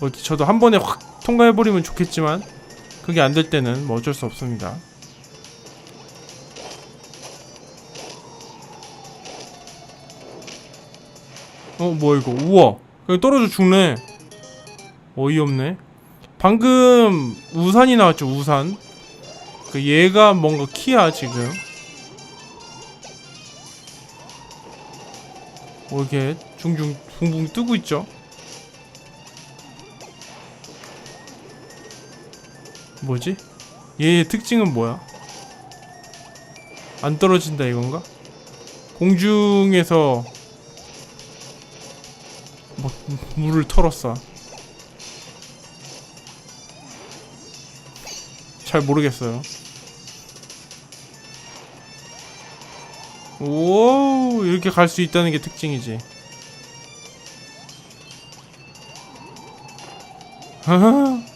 뭐 저도 한 번에 확 통과해버리면 좋겠지만 그게 안 될 때는 뭐 어쩔 수 없습니다. 어 뭐야 이거? 우와! 그냥 떨어져 죽네. 어이없네. 방금 우산이 나왔죠 우산. 그 얘가 뭔가 키야 지금. 뭐 이렇게 둥둥 붕붕 뜨고 있죠 뭐지? 얘의 특징은 뭐야? 안 떨어진다 이건가? 공중에서 뭐 물을 털었어. 잘 모르겠어요. 오 이렇게 갈 수 있다는 게 특징이지. 하하.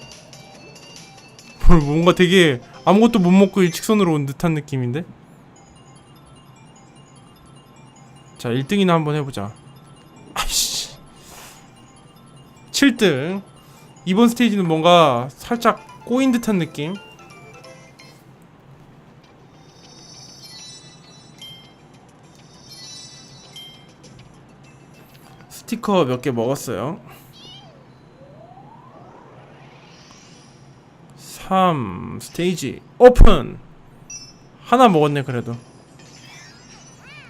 뭘 뭔가 되게 아무것도 못 먹고 일직선으로 온 듯한 느낌인데? 자 1등이나 한번 해보자. 아이씨. 7등 이번 스테이지는 뭔가 살짝 꼬인 듯한 느낌 스티커 몇 개 먹었어요 3 스테이지 오픈 하나 먹었네 그래도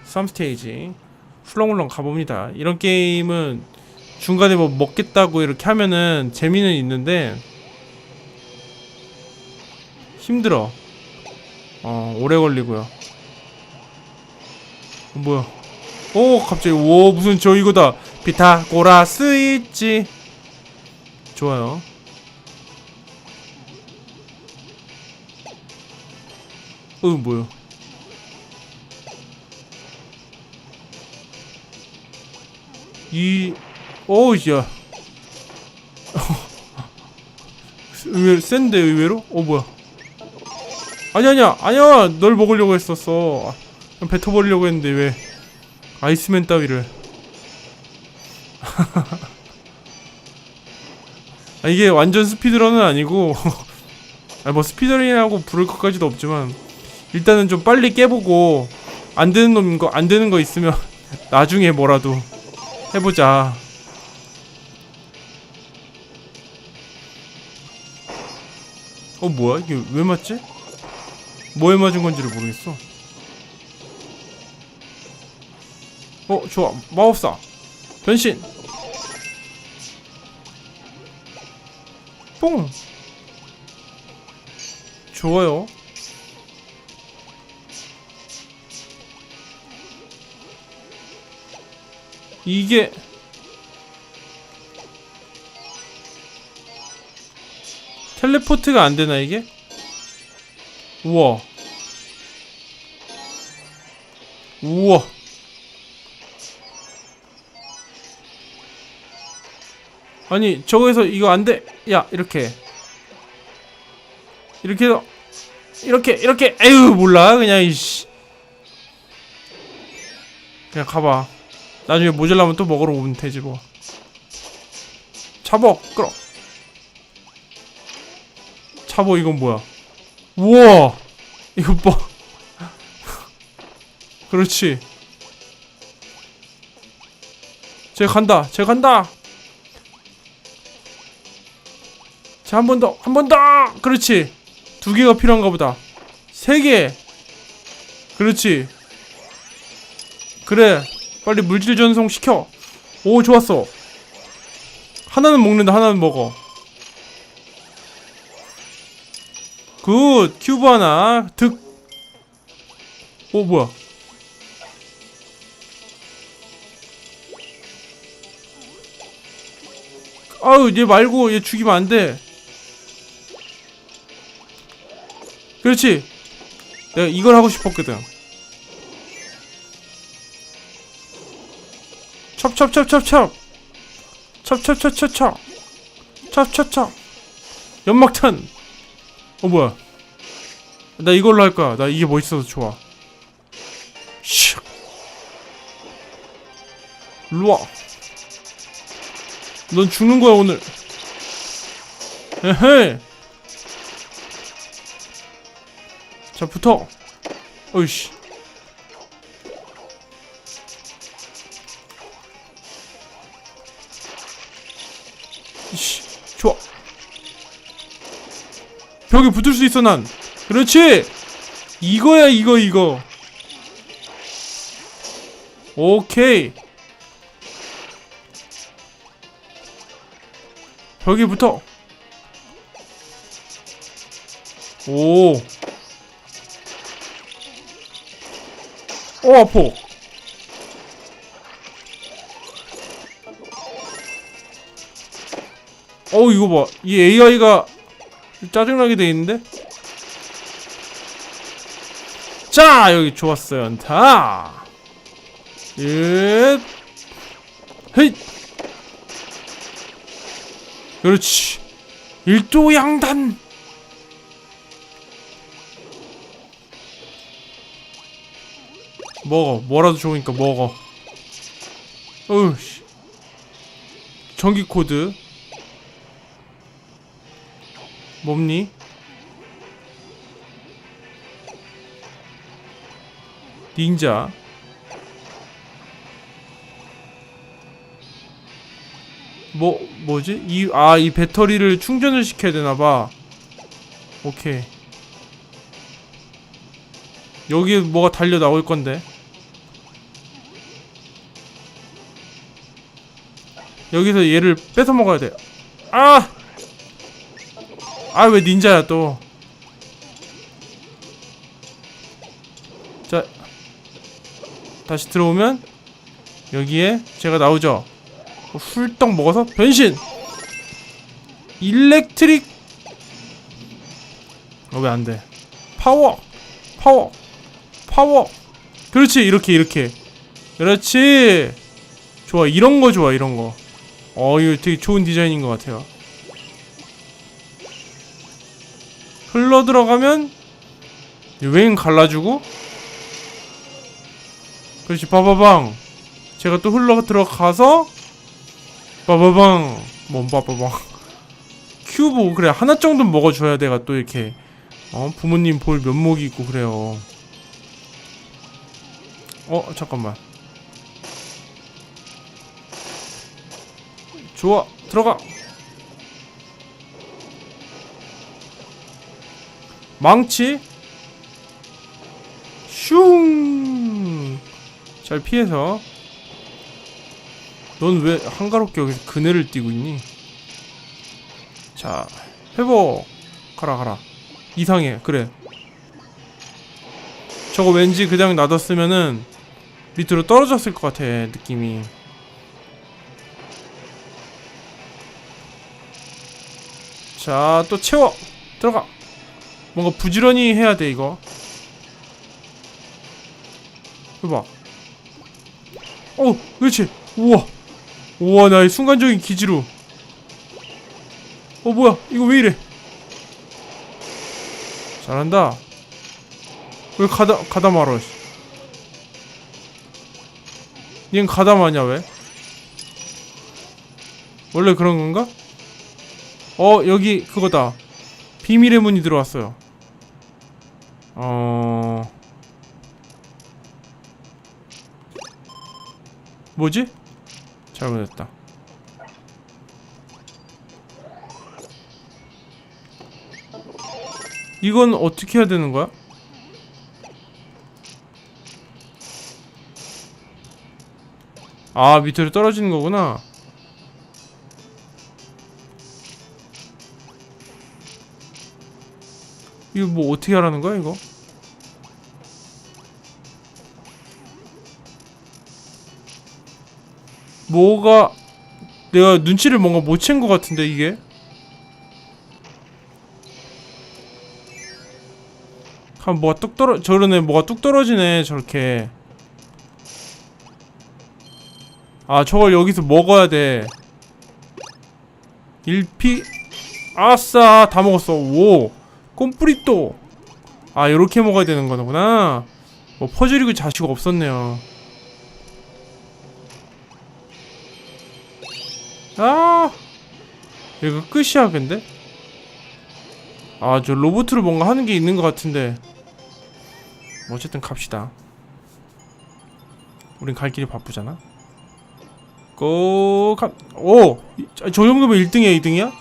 3 스테이지 훌렁훌렁 가봅니다 이런 게임은 중간에 뭐 먹겠다고 이렇게 하면은 재미는 있는데 힘들어. 어 오래 걸리고요. 어, 뭐야? 오 갑자기 오 무슨 저 이거다 피타고라스 있지. 좋아요. 어 뭐야? 이 오우 야. 의외로 센데 의외로? 어 뭐야? 아니 아니야 아니야! 널 먹으려고 했었어. 뱉어버리려고 했는데 왜? 아이스맨 따위를. 아 이게 완전 스피드런은 아니고 아뭐 스피드런이라고 부를 것까지도 없지만 일단은 좀 빨리 깨보고 안 되는 놈인 거 안 되는 거 있으면 나중에 뭐라도 해보자. 어 뭐야 이게 왜 맞지? 뭐에 맞은 건지를 모르겠어. 어 좋아 마법사 변신. 뽕. 좋아요. 이게 텔레포트가 안 되나 이게? 우와. 우와. 아니 저거에서 이거 안 돼. 야 이렇게 이렇게 해서 이렇게 이렇게 에휴 몰라 그냥 이씨 그냥 가봐. 나중에 모자라면 또 먹으러 오면 되지 뭐. 잡어 끌어. 잡어 이건 뭐야? 우와 이거 뭐? 그렇지. 쟤 간다. 쟤 간다. 자 한 번 더, 한 번 더. 그렇지. 두 개가 필요한가 보다. 세 개. 그렇지. 그래. 빨리 물질 전송 시켜. 오 좋았어. 하나는 먹는다. 하나는 먹어. 굿 큐브 하나 득. 오 뭐야? 아유 얘 말고 얘 죽이면 안 돼. 그렇지. 내가 이걸 하고 싶었거든. 첩첩첩첩첩. 첩첩첩첩첩. 첩첩첩 연막탄. 어 뭐야? 나 이걸로 할 거야. 나 이게 멋있어서 좋아. 슉. 일로와. 넌 죽는 거야 오늘. 에헤. 자 붙어. 어이씨. 이씨, 벽에 붙을 수 있어 난. 그렇지. 이거야 이거 이거. 오케이. 벽에 붙어. 오. 어 아파. 어우 이거 봐. 이 AI가 짜증나게 돼 있는데. 자 여기 좋았어요 연타. 예. 헤이. 그렇지. 일도양단. 먹어. 뭐라도 좋으니까 먹어. 어우씨. 전기 코드. 뭡니? 닌자. 뭐 뭐지? 이 아 이 배터리를 충전을 시켜야 되나 봐. 오케이. 여기에 뭐가 달려 나올 건데. 여기서 얘를 뺏어 먹어야 돼. 아! 아 왜 닌자야 또? 자 다시 들어오면 여기에 제가 나오죠. 훌떡 먹어서 변신. 일렉트릭. 어 왜 안 돼? 파워, 파워, 파워. 그렇지 이렇게 이렇게. 그렇지. 좋아 이런 거 좋아 이런 거. 어 이거 되게 좋은 디자인인 것 같아요. 흘러 들어가면 웽 갈라주고? 그렇지 빠바방 제가 또 흘러 들어가서 빠바방 뭔 빠바방 큐브 그래 하나 정도는 먹어줘야 내가 또 이렇게. 어 부모님 볼 면목이 있고 그래요. 어 잠깐만. 좋아 들어가 망치. 슝잘 피해서. 넌 왜 한가롭게 여기서 그네를 띄고 있니? 자 회복 가라 가라. 이상해 그래. 저거 왠지 그냥 놔뒀으면은 밑으로 떨어졌을 것 같아 느낌이. 자 또 채워. 들어가 뭔가 부지런히 해야 돼 이거. 해봐. 어 그렇지. 우와. 우와 나의 순간적인 기지로. 어 뭐야. 이거 왜 이래? 잘한다. 왜 가다 가다 말어 얜 가다 마냐 왜? 원래 그런 건가? 어 여기 그거다. 비밀의 문이 들어왔어요 어. 뭐지? 잘못했다. 이건 어떻게 해야 되는 거야? 아 밑으로 떨어지는 거구나 이거 뭐 어떻게 하라는 거야 이거? 뭐가 내가 눈치를 뭔가 못 챈 것 같은데 이게? 한 뭐가 뚝 떨어 저러네 뭐가 뚝 떨어지네 저렇게. 아 저걸 여기서 먹어야 돼. 1피 아싸 다 먹었어. 오 꼼뿌리또. 아 요렇게 먹어야 되는 거구나. 뭐 퍼즐이고 자식 없었네요. 아! 이거 끝이야 근데? 아 저 로봇으로 뭔가 하는 게 있는 것 같은데. 뭐 어쨌든 갑시다. 우린 갈 길이 바쁘잖아. 고... 가... 오! 이- 저 정도면 1등이야 2등이야?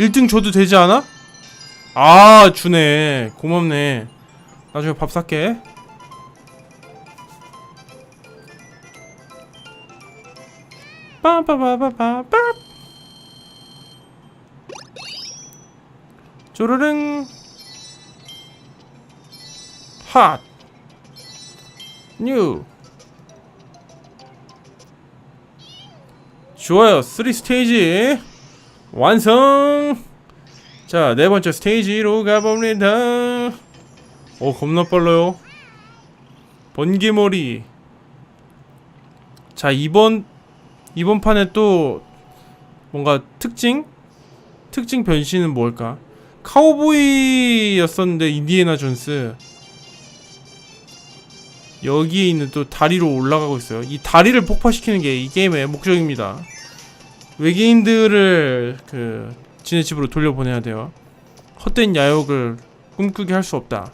1등 줘도 되지 않아? 아 주네 고맙네 나중에 밥 살게 빠바바바바바 쪼르릉 핫 뉴. 좋아요. 3 스테이지 완성. 자, 네 번째 스테이지로 가봅니다. 오, 겁나 빨라요. 번개머리. 자, 이번 이번 판에 또 뭔가 특징? 특징 변신은 뭘까? 카우보이였었는데 인디애나 존스 여기에 있는 또 다리로 올라가고 있어요. 이 다리를 폭파시키는 게 이 게임의 목적입니다. 외계인들을 그 지네 집으로 돌려보내야 돼요. 헛된 야욕을 꿈꾸게 할 수 없다.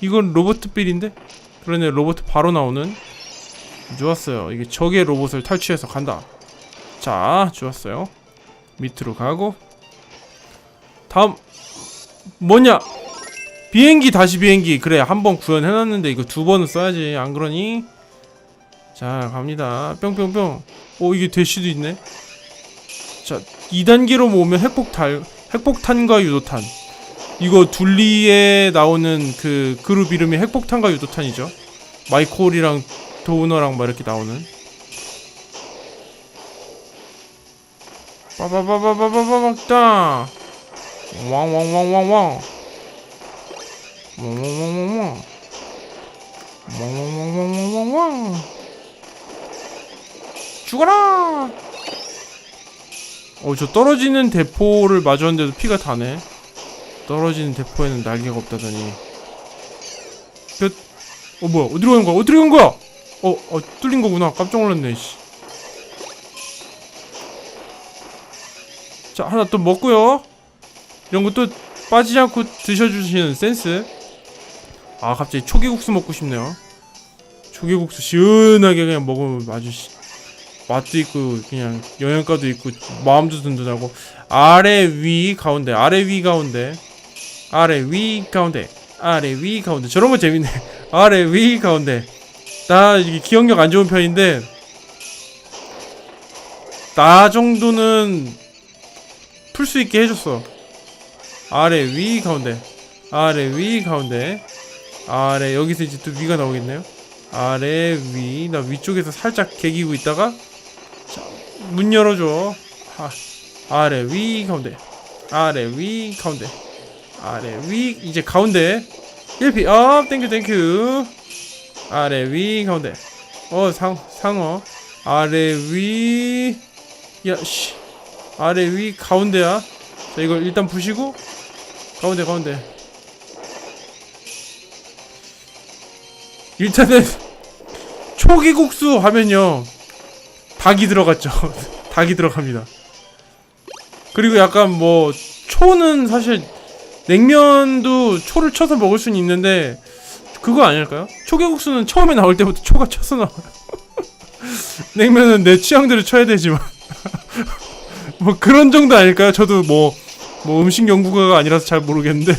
이건 로버트 빌인데? 그러네 로버트 바로 나오는 좋았어요. 이게 적의 로봇을 탈취해서 간다. 자, 좋았어요. 밑으로 가고 다음 뭐냐? 비행기 다시 비행기 그래 한 번 구현해놨는데 이거 두 번은 써야지 안 그러니? 자 갑니다 뿅뿅뿅 오 이게 대시도 있네 자 2단계로 모으면 핵폭탄 핵폭탄과 유도탄 이거 둘리에 나오는 그 그룹 이름이 핵폭탄과 유도탄이죠 마이콜이랑 도우너랑 막 이렇게 나오는 빠바바바바바바박다 왕왕왕왕왕 왕왕왕왕왕 왕왕왕왕왕왕 죽어라 어 저 떨어지는 대포를 마주했는데도 피가 다네. 떨어지는 대포에는 날개가 없다더니. 끝. 어 뭐야. 어디로 간 거야? 어디로 간 거야? 어, 어 뚫린 거구나. 깜짝 놀랐네 씨. 자 하나 또 먹고요. 이런 것도 빠지지 않고 드셔주시는 센스. 아 갑자기 초계국수 먹고 싶네요. 초계국수 시원하게 그냥 먹으면 아주 시- 맛도 있고 그냥 영양가도 있고 마음도 든든하고 아래 위 가운데 아래 위 가운데 아래 위 가운데 아래 위 가운데. 저런 거 재밌네. 아래 위 가운데. 나 이게 기억력 안 좋은 편인데 나 정도는 풀 수 있게 해줬어. 아래 위 가운데 아래 위 가운데. 아래 여기서 이제 또 위가 나오겠네요. 아래 위 나 위쪽에서 살짝 개기고 있다가 자, 문 열어줘. 아, 아래 위 가운데. 아래 위 가운데. 아래 위 이제 가운데. 1피 업 땡큐 땡큐. 아래 위 가운데. 어 상, 상어. 아래 위 야씨. 아래 위 가운데야. 자 이걸 일단 부시고. 가운데 가운데. 일단은 초기국수 하면요 닭이 들어갔죠 닭이 들어갑니다 그리고 약간 뭐 초는 사실 냉면도 초를 쳐서 먹을 수는 있는데 그거 아닐까요? 초계국수는 처음에 나올 때부터 초가 쳐서 나와요 냉면은 내 취향대로 쳐야 되지만 뭐 그런 정도 아닐까요? 저도 뭐, 뭐 음식 연구가가 아니라서 잘 모르겠는데.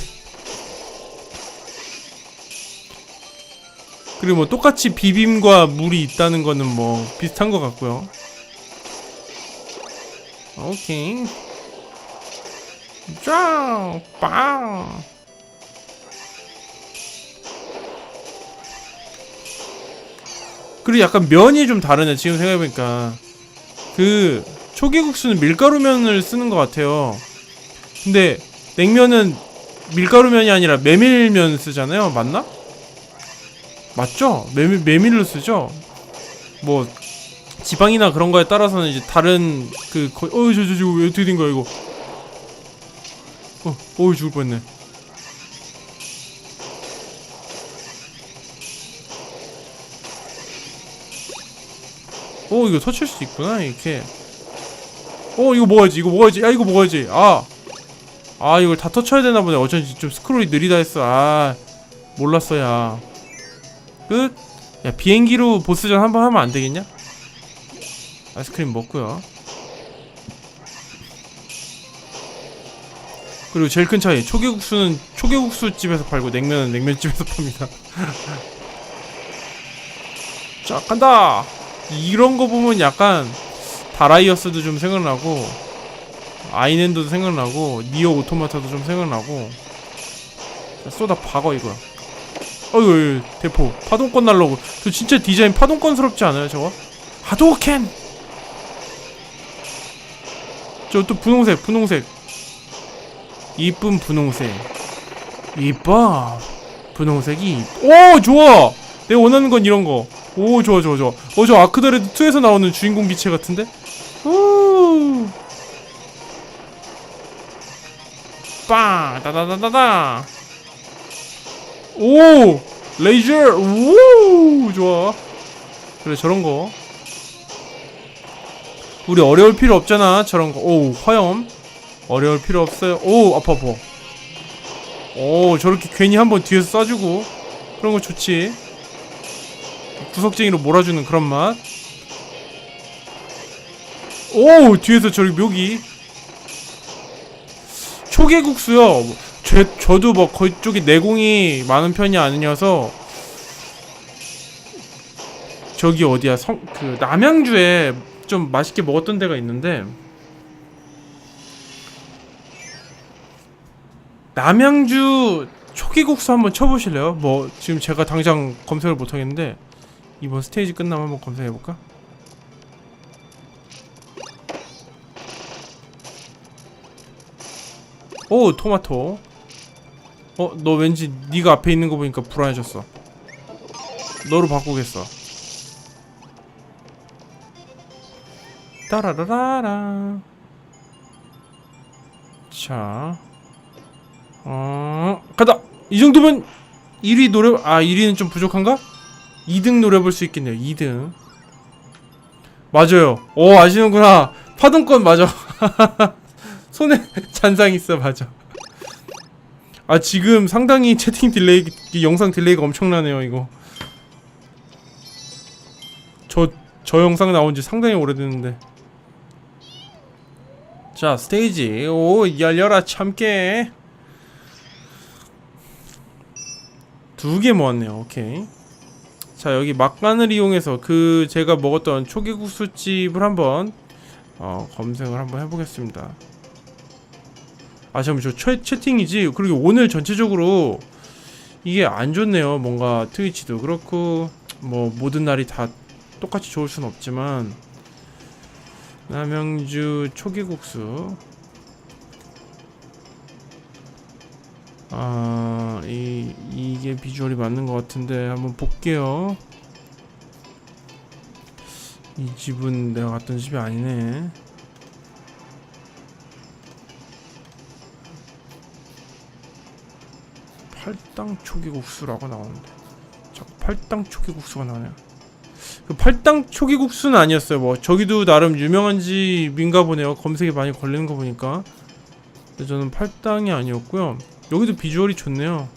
그리고 뭐 똑같이 비빔과 물이 있다는 거는 뭐 비슷한 것 같고요. 오케이. 쫙! 빵! 그리고 약간 면이 좀 다르네, 지금 생각해보니까. 그, 초계국수는 밀가루면을 쓰는 것 같아요. 근데 냉면은 밀가루면이 아니라 메밀면 쓰잖아요. 맞나? 맞죠? 메밀 메밀로 쓰죠. 뭐 지방이나 그런 거에 따라서는 이제 다른 그 거... 어저 저 저 왜 어떻게 된 거야 이거? 어, 어이 죽을 뻔했네. 오 이거 터칠 수 있구나 이렇게. 어 이거 먹어야지 이거 먹어야지 야 이거 먹어야지 아아 이걸 다 터쳐야 되나 보네 어쩐지 좀 스크롤이 느리다 했어 아 몰랐어 야 끝? 야 비행기로 보스전 한번 하면 안 되겠냐? 아이스크림 먹고요. 그리고 제일 큰 차이 초계국수는 초계국수 집에서 팔고 냉면은 냉면집에서 팝니다. 자 간다! 이런 거 보면 약간 다라이어스도 좀 생각나고 아이랜드도 생각나고 니어 오토마타도 좀 생각나고. 자, 쏘다 박어 이거야 어휴 대포. 파동권 날라고. 저 진짜 디자인 파동권스럽지 않아요 저거? 하도켄! 저 또 분홍색 분홍색. 이쁜 분홍색. 이뻐. 분홍색이 오 좋아! 내가 원하는 건 이런 거 오 좋아 좋아 좋아. 어 저 아크더레드 2에서 나오는 주인공 기체 같은데? 오 빵! 따다다다다! 오! 레이저! 우! 좋아. 그래, 저런 거. 우리 어려울 필요 없잖아, 저런 거. 오, 화염. 어려울 필요 없어요. 오, 아파, 아파. 오, 저렇게 괜히 한번 뒤에서 쏴주고. 그런 거 좋지. 구석쟁이로 몰아주는 그런 맛. 오, 뒤에서 저기 묘기. 초계국수요. 제, 저도 뭐 거의 쪽이 내공이 많은 편이 아니어서 저기 어디야 성 그 남양주에 좀 맛있게 먹었던 데가 있는데 남양주 초계국수 한번 쳐보실래요? 뭐 지금 제가 당장 검색을 못 하겠는데 이번 스테이지 끝나면 한번 검색해 볼까? 오 토마토 어 너 왠지 네가 앞에 있는 거 보니까 불안해졌어. 너로 바꾸겠어. 따라라라라. 자 어... 가다! 이 정도면 1위 노래 아 1위는 좀 부족한가? 2등 노려볼 수 있겠네요. 2등. 맞아요. 오 아시는구나. 파동권 맞아. 손에 잔상 있어 맞아 아 지금 상당히 채팅 딜레이 이 영상 딜레이가 엄청나네요 이거. 저저 영상 나온 지 상당히 오래됐는데. 자 스테이지. 오 열려라 참깨. 두 개 모았네요 오케이. 자 여기 막간을 이용해서 그 제가 먹었던 초계국수집을 한번 어, 검색을 한번 해보겠습니다 아 잠깐만 저 채, 채팅이지. 그리고 오늘 전체적으로 이게 안 좋네요. 뭔가 트위치도. 그렇고 뭐 모든 날이 다 똑같이 좋을 순 없지만. 남양주 초계국수. 아, 이, 이게 비주얼이 맞는 것 같은데 한번 볼게요. 이 집은 내가 갔던 집이 아니네 팔당 초기국수라고 나오는데. 자꾸 팔당 초기국수가 나네요. 그 팔당 초기국수는 아니었어요. 뭐 저기도 나름 유명한 집인가 보네요. 검색에 많이 걸리는 거 보니까. 근데 저는 팔당이 아니었고요. 여기도 비주얼이 좋네요.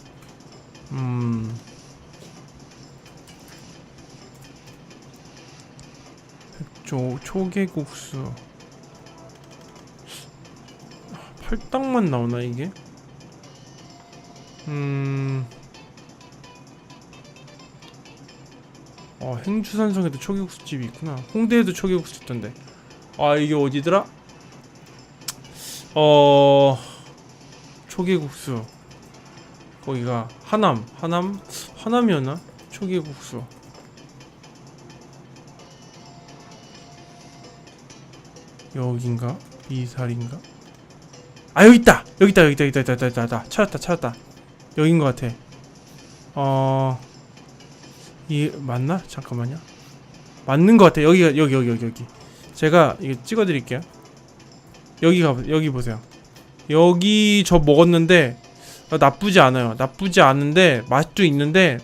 음. 백조 초계국수. 팔당만 나오나 이게? 음. 어, 행주산성에도 초계국수집이 있구나. 홍대에도 초계국수 있던데. 아, 이게 어디더라? 어. 초계국수. 거기가 하남, 하남, 하남이었나? 초계국수. 여긴가? 이살인가? 아 여기 있다 여기 있다 여기 있다 여기 있다, 여기 있다, 여기 있다. 찾았다 찾았다 여긴 것 같아. 어, 이 맞나? 잠깐만요. 맞는 것 같아. 여기가 여기 여기 여기 여기. 제가 이거 찍어드릴게요. 여기 가 여기 보세요. 여기 저 먹었는데 어, 나쁘지 않아요. 나쁘지 않은데 맛도 있는데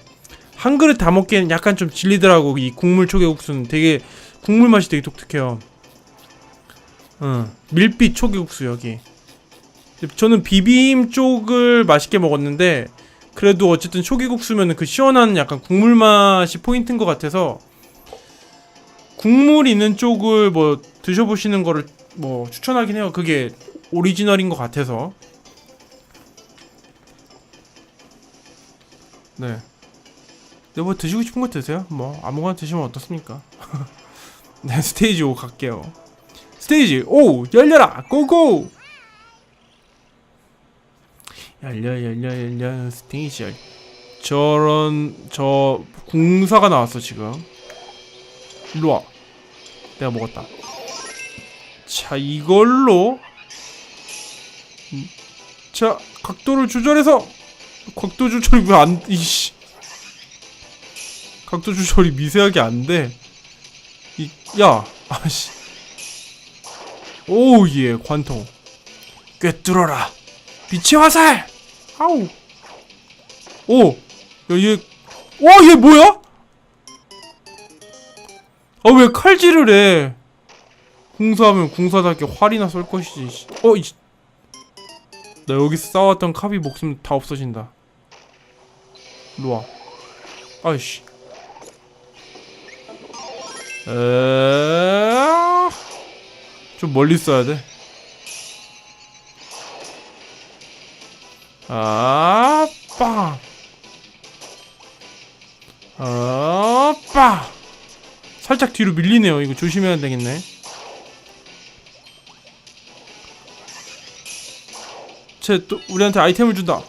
한 그릇 다 먹기에는 약간 좀 질리더라고. 이 국물 초계국수는 되게 국물 맛이 되게 독특해요. 응, 밀빛 초계국수 여기. 저는 비빔 쪽을 맛있게 먹었는데 그래도 어쨌든 초기국수면 그 시원한 약간 국물 맛이 포인트인 것 같아서 국물 있는 쪽을 뭐 드셔보시는 거를 뭐 추천하긴 해요. 그게 오리지널인 것 같아서. 네. 네, 뭐 드시고 싶은 거 드세요. 뭐 아무거나 드시면 어떻습니까? 네, 스테이지 5 갈게요. 스테이지 5 열려라 고고. 열려 열려 열려 스테이지 열. 저런 저 궁사가 나왔어 지금. 일로 와. 내가 먹었다. 자 이걸로 음, 자 각도를 조절해서 각도 조절이 왜안 이씨 각도 조절이 미세하게 안돼 이야 아씨 오예 관통 꿰뚫어라 빛의 화살! 아우. 오 야얘와얘 뭐야? 아 왜 칼질을 해? 궁사하면 궁사답게 활이나 쏠 것이지 씨. 어, 이... 나 여기서 싸웠던 카비 목숨 다 없어진다. 일로와. 아이씨. 에... 좀 멀리 써야 돼 아, 빵. 아, 빵. 살짝 뒤로 밀리네요. 이거 조심해야 되겠네. 쟤 또 우리한테 아이템을 준다.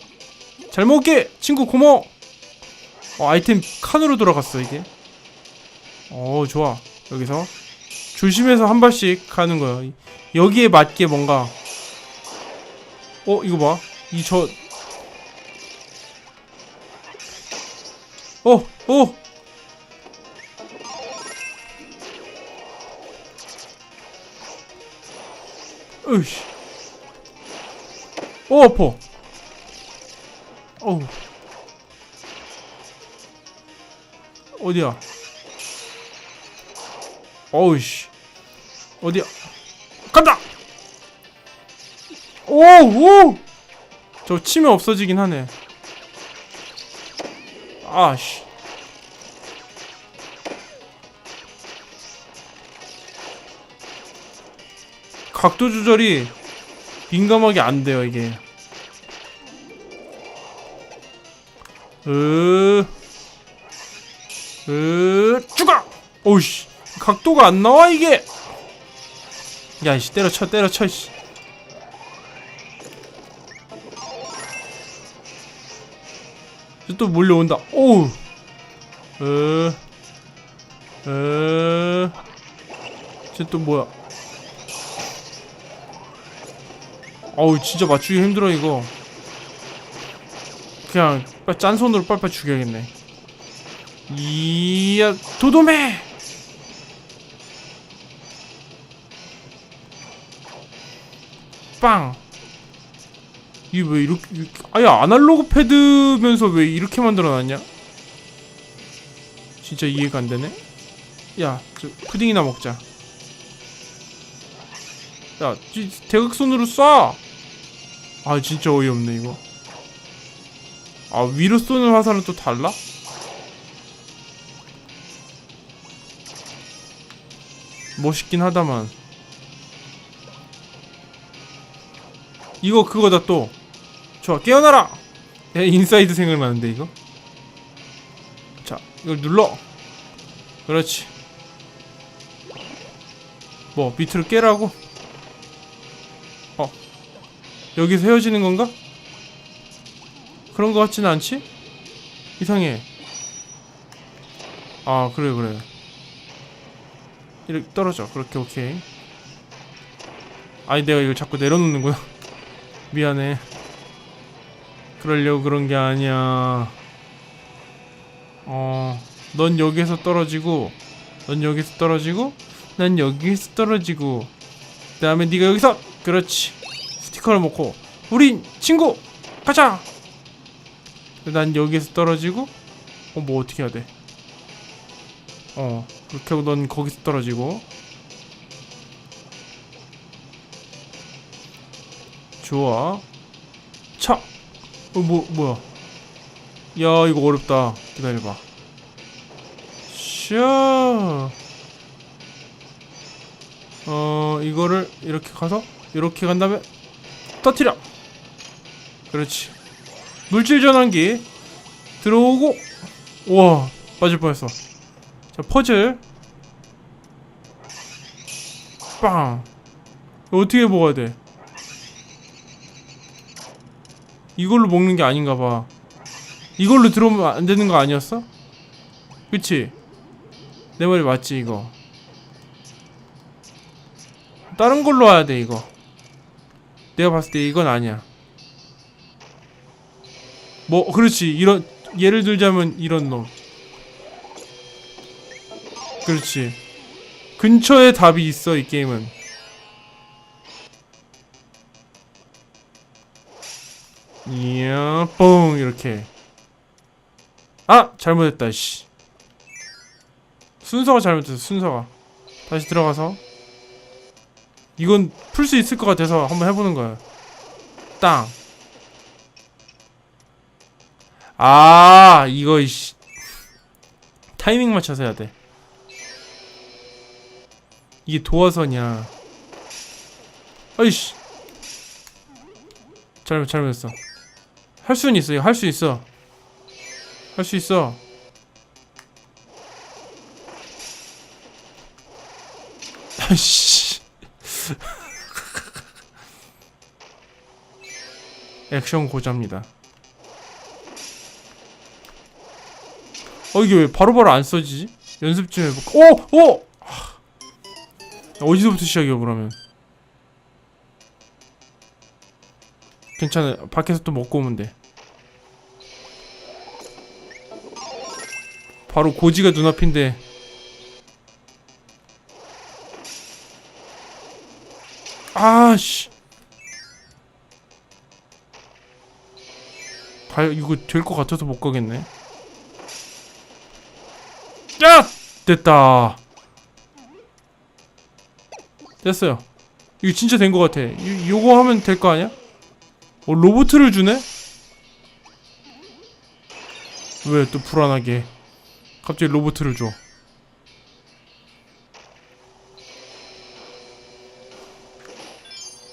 잘 먹을게, 친구 고마워. 어, 아이템 칸으로 들어갔어 이게. 어, 좋아. 여기서 조심해서 한 발씩 가는 거야. 여기에 맞게 뭔가. 어, 이거 봐. 이 저. 어, 어. 으이씨. 어, 아파. 어우. 어디야? 어우씨. 어디야? 간다! 오! 오! 저 치면 없어지긴 하네. 아씨. 각도 조절이 민감하게 안 돼요, 이게. 으, 으, 죽어! 오우씨. 각도가 안 나와, 이게! 야, 이씨, 때려쳐, 때려쳐, 씨. 또 몰려온다. 오우. 으, 으, 쟤또 뭐야? 어우 진짜 맞추기 힘들어 이거 그냥 짠손으로 빨빨 죽여야겠네 이야 도도매 빵 이게 왜 이렇게, 이렇게 아예 아날로그 패드면서 왜 이렇게 만들어놨냐? 진짜 이해가 안 되네? 야 저 푸딩이나 먹자. 야 지- 대각선으로 쏴! 아 진짜 어이없네 이거. 아 위로 쏘는 화살은 또 달라? 멋있긴 하다만. 이거 그거다 또 좋아 깨어나라 야, 인사이드 생각나는데 이거 자 이걸 눌러 그렇지 뭐 밑으로 깨라고? 어 여기서 헤어지는 건가? 그런 거 같지는 않지? 이상해. 아, 그래, 그래. 이렇게 떨어져. 그렇게, 오케이. 아니, 내가 이걸 자꾸 내려놓는구나. 미안해. 그러려고 그런 게 아니야. 어, 넌 여기에서 떨어지고, 넌 여기서 떨어지고, 난 여기에서 떨어지고, 그 다음에 네가 여기서, 그렇지. 스티커를 먹고 우리 친구 가자 난 여기에서 떨어지고 어 뭐 어떻게 해야 돼 어 그렇게 하고 넌 거기서 떨어지고 좋아. 차. 어, 뭐, 뭐야. 야, 이거 어렵다. 기다려봐. 샤. 어, 이거를 이렇게 가서, 이렇게 간 다음에, 터트려! 그렇지. 물질 전환기. 들어오고, 우와, 빠질 뻔했어. 자, 퍼즐. 빵. 어떻게 먹어야 돼? 이걸로 먹는 게 아닌가 봐. 이걸로 들어오면 안 되는 거 아니었어? 그치? 내 말이 맞지, 이거. 다른 걸로 와야 돼, 이거. 내가 봤을 때 이건 아니야. 뭐, 그렇지. 이런, 예를 들자면 이런 놈. 그렇지. 근처에 답이 있어, 이 게임은. 이야, 뽕, 이렇게. 아! 잘못했다, 씨. 순서가 잘못했어, 순서가. 다시 들어가서. 이건 풀 수 있을 것 같아서 한번 해보는 거야. 땅. 아, 이거, 씨. 타이밍 맞춰서 해야 돼. 이게 도화선이야. 아이씨. 잘못, 잘못했어. 할 수는 있어, 할수 있어. 할 수 있어. 아이씨. 액션 고자입니다. 어 이게 왜 바로바로 안 써지지? 연습 좀 해볼까? 오! 오! 하. 어디서부터 시작이야 그러면? 괜찮아 밖에서 또 먹고 오면 돼. 바로 고지가 눈앞인데. 아씨. 가 이거 될 것 같아서 못 가겠네. 야! 됐다. 됐어요. 이거 진짜 된 것 같아. 이, 요거 하면 될 거 아니야? 어 로보트를 주네? 왜 또 불안하게 갑자기 로보트를 줘?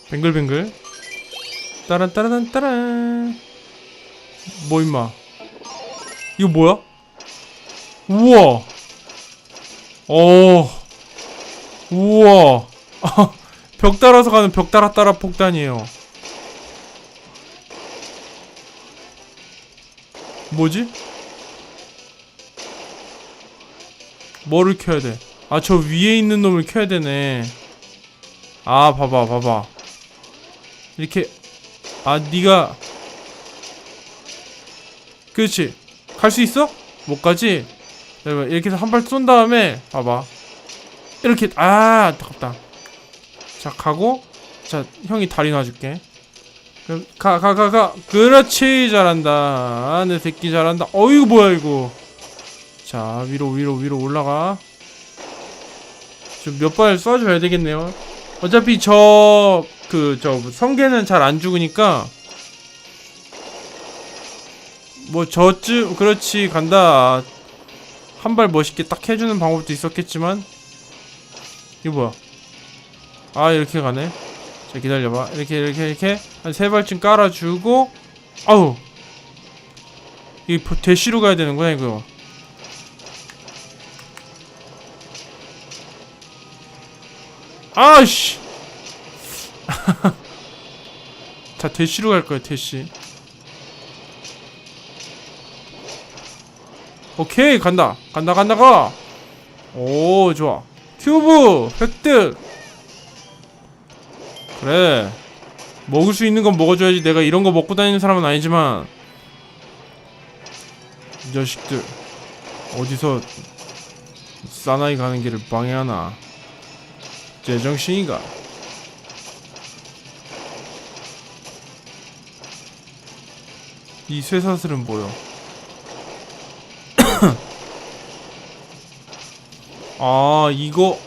뱅글뱅글. 따란 따란 따란. 뭐 임마? 이거 뭐야? 우와! 어. 우와! 벽 따라서 가는 벽 따라 따라 폭탄이에요 뭐지? 뭐를 켜야 돼? 아, 저 위에 있는 놈을 켜야 되네. 아, 봐봐, 봐봐. 이렇게, 아, 니가, 그렇지. 갈 수 있어? 못 가지? 이렇게 해서 한 발 쏜 다음에, 봐봐. 이렇게, 아, 아깝다. 자, 가고, 자, 형이 다리 놔줄게. 그럼 가, 가, 가, 가. 그렇지, 잘한다. 아, 내 새끼 잘한다. 어이구, 뭐야, 이거. 자, 위로, 위로, 위로 올라가. 좀 몇 발 쏴줘야 되겠네요. 어차피 저, 그, 저, 성게는 잘 안 죽으니까. 뭐, 저쯤, 그렇지, 간다. 한 발 멋있게 딱 해주는 방법도 있었겠지만. 이거 뭐야. 아, 이렇게 가네. 자, 기다려봐. 이렇게, 이렇게, 이렇게. 한 세 발쯤 깔아주고. 아우. 이 대시로 가야 되는 거야, 이거. 아씨. 자, 대시로 갈 거야, 대시. 오케이, 간다. 간다, 간다, 가. 오, 좋아. 큐브 획득. 그래. 먹을 수 있는 건 먹어줘야지. 내가 이런 거 먹고 다니는 사람은 아니지만. 이 자식들. 어디서 사나이 가는 길을 방해하나. 제정신이가. 이 쇠사슬은 뭐요? 아, 이거